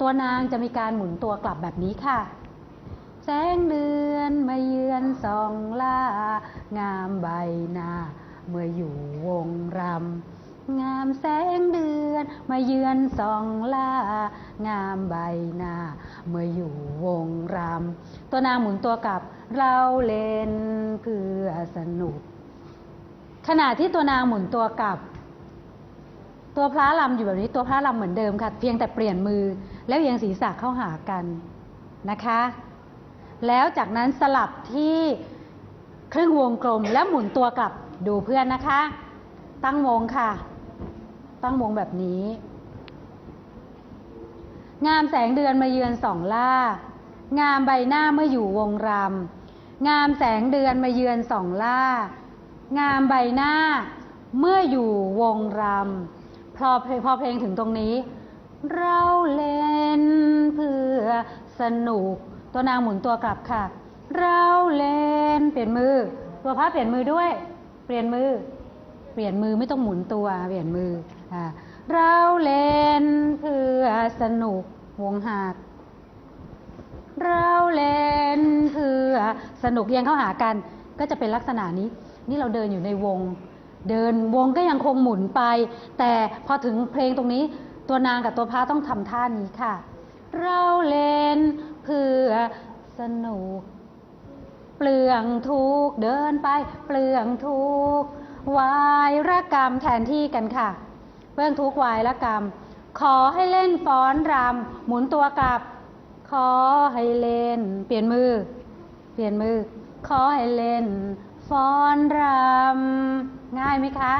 ตัวนางจะมีการหมุนตัวกลับแบบนี้ค่ะ แสงเดือนมาเยือนส่องล่า งามใบหน้า เมื่ออยู่วงรำ งามแสงเดือนมาเยือนส่องล่า งามใบหน้า เมื่ออยู่วงรำ ตัวนางหมุนตัวกลับ เราเล่นเพื่อสนุก ขณะที่ตัวนางหมุนตัวกลับ ตัวพระลำอยู่แบบนี้ ตัวพระลำเหมือนเดิมค่ะ เพียงแต่เปลี่ยนมือ แล้วเอียงศีรษะเข้าหากันนะคะ แล้วจากนั้นสลับที่ครึ่งวงกลมแล้วหมุนตัวกลับดูเพื่อนนะคะ ตั้งวงค่ะ ตั้งวงแบบนี้ งามแสงเดือนมาเยือนสองล่า งามใบหน้าเมื่ออยู่วงรำงามแสงเดือนมาเยือนสองล่า งามใบหน้าเมื่ออยู่วงรำพอพอเพลงถึงตรงนี้ เราเล่นเพื่อสนุก ตัวนางหมุนตัวกลับค่ะ เราเล่นเปลี่ยนมือ ตัวพระเปลี่ยนมือด้วย เปลี่ยนมือ เปลี่ยนมือไม่ต้องหมุนตัวเปลี่ยนมืออ่าเราเล่นเพื่อสนุกวงหักเราเล่นเพื่อสนุกเรียงเข้าหากัน ก็จะเป็นลักษณะนี้ นี่เราเดินอยู่ในวง เดินวงก็ยังคงหมุนไป แต่พอถึงเพลงตรงนี้ ตัวนางกับตัวพระต้องทำท่านี้ค่ะ เราเล่นเพื่อสนุก เปลืองทุกเดินไป เปลืองทุกวายรกรรมแทนที่กันค่ะ เปลืองทุกวายรกรรม ขอให้เล่นฟ้อนรำหมุนตัวกลับ ขอให้เล่น เปลี่ยนมือ เปลี่ยนมือ ขอให้เล่นฟ้อนรำง่ายไหมคะ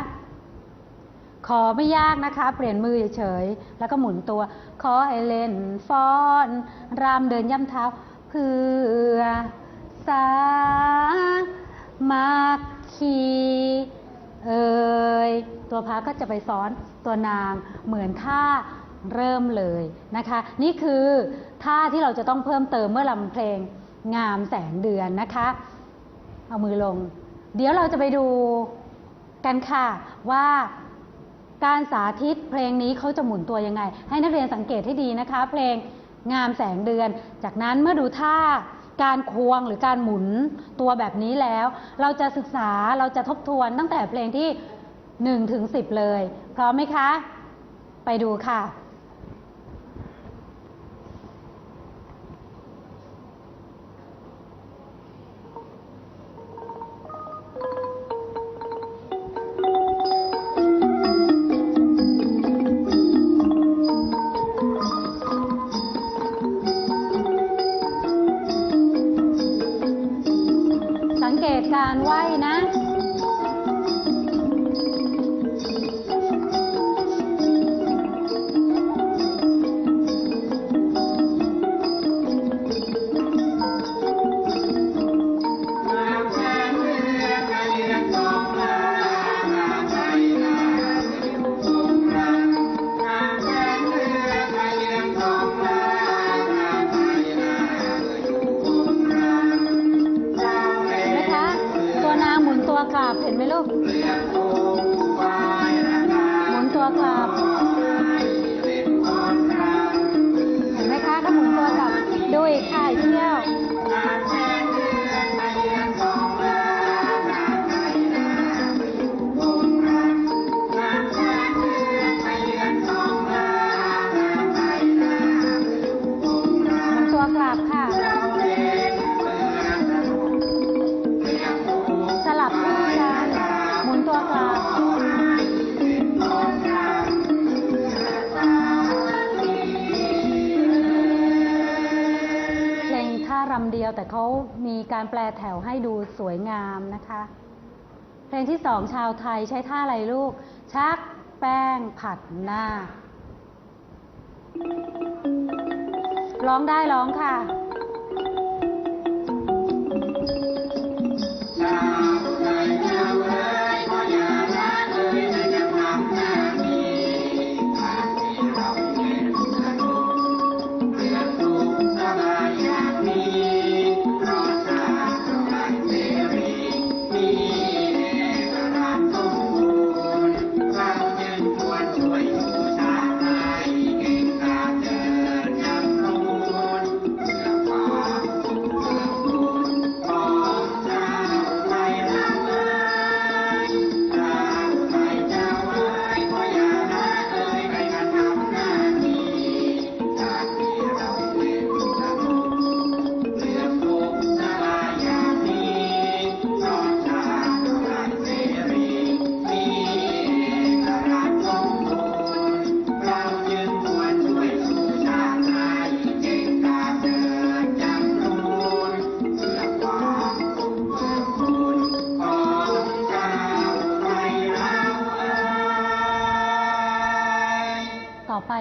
ขอไม่ยากนะคะ เปลี่ยนมือเฉยๆ แล้วก็หมุนตัว ขอให้เล่นฟ้อนรำเดินย่ำเท้า เพื่อสามัคคีเอ่ยตัวพระก็จะไปซ้อนตัวนางเหมือนท่าเริ่มเลยนะคะ นี่คือท่าที่เราจะต้องเพิ่มเติมเมื่อลำเพลงงามแสงเดือนนะคะ เอามือลง เดี๋ยวเราจะไปดูกันค่ะว่า การสาธิตเพลงนี้เขาจะหมุนตัวยังไง ให้นักเรียนสังเกตให้ดีนะคะ เพลงงามแสงเดือน จากนั้นเมื่อดูท่าการควงหรือการหมุนตัวแบบนี้แล้ว เราจะศึกษาเราจะทบทวนตั้งแต่เพลงที่1ถึง10 เลย พร้อมไหมคะ ไปดูค่ะ นตัว เขามีการแปลแถวให้ดูสวยงามนะคะ เพลงที่สองชาวไทยใช้ท่าอะไรลูก ชักแป้งผัดหน้า ร้องได้ร้องค่ะ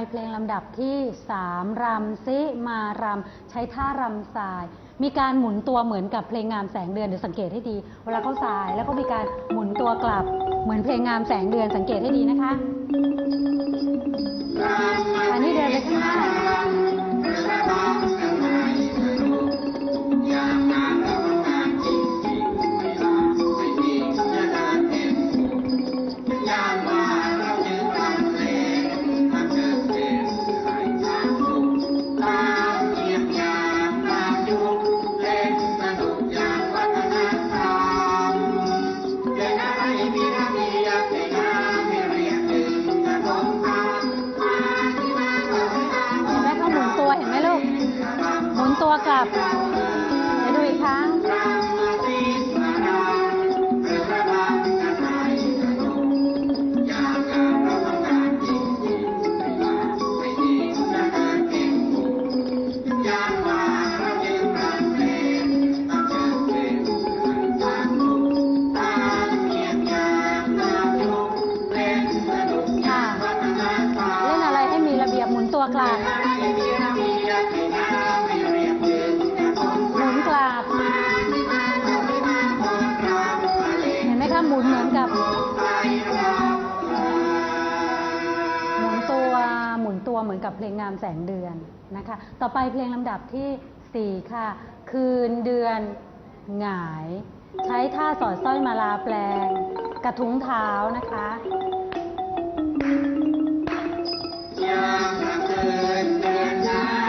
เพลงลำดับที่ 3 รำซิมารำใช้ท่ารำสาย มีการหมุนตัวเหมือนกับเพลงงามแสงเดือนเดี๋ยวสังเกตให้ดี เวลาเขาสายแล้วก็มีการหมุนตัวกลับเหมือนเพลงงามแสงเดือนสังเกตให้ดีนะคะอันนี้เดินไปข้างหน้า หมุนเหมือนกับ หมุนตัวหมุนตัวเหมือนกับเพลงงามแสงเดือนนะคะ ต่อไปเพลงลำดับที่ 4 ค่ะ คืนเดือนหงาย ใช้ท่าสอดสร้อยมาลาแปลง กระทุ้งเท้านะคะต่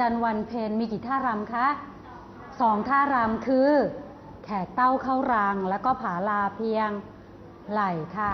จันทร์วันเพนมีกี่ท่ารำคะสองท่ารำคือ แขกเต้าเข้ารางแล้วก็ผาลาเพียงไหล่ค่ะ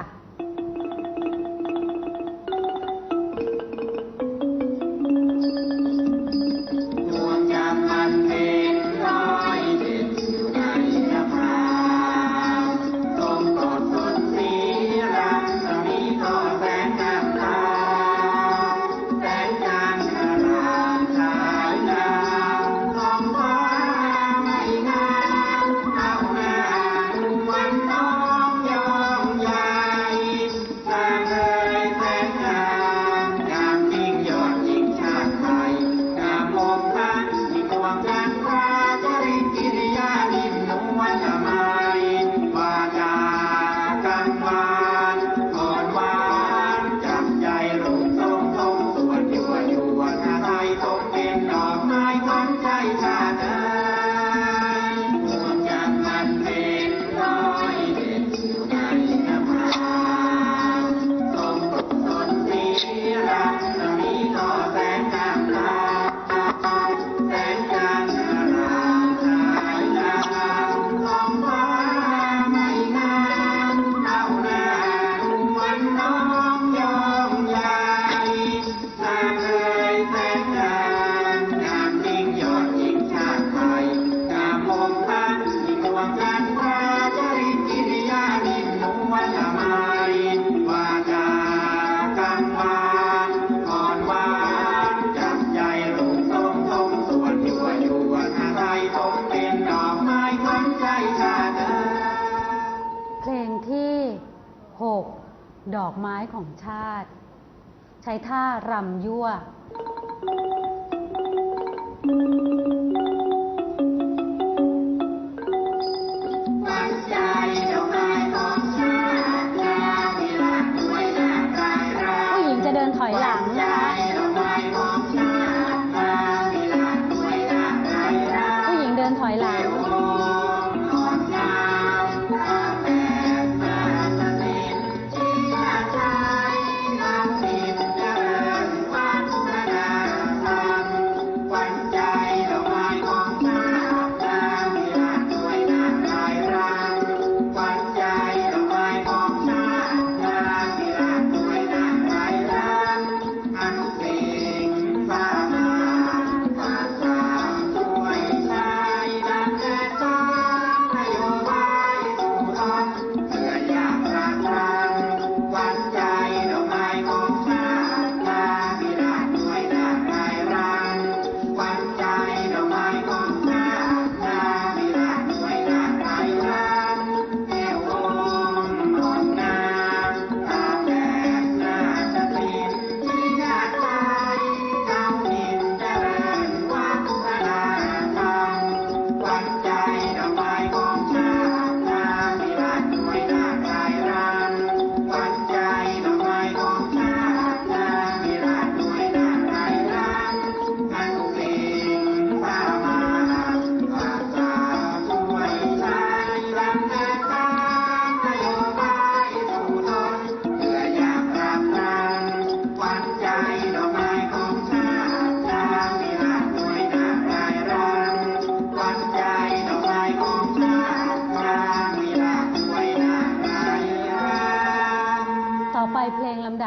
ดอกไม้ของชาติ ใช้ท่ารำยั่วผู้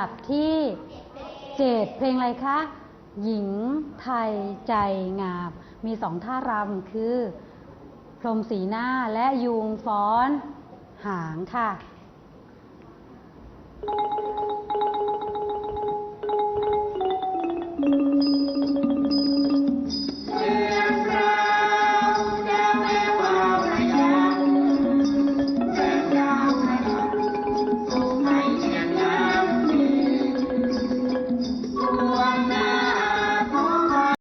บที่เจ็ดเพลงอะไรคะ หญิงไทยใจงาม มีสองท่ารำคือ พรมสีหน้าและยูงฟ้อนหางค่ะ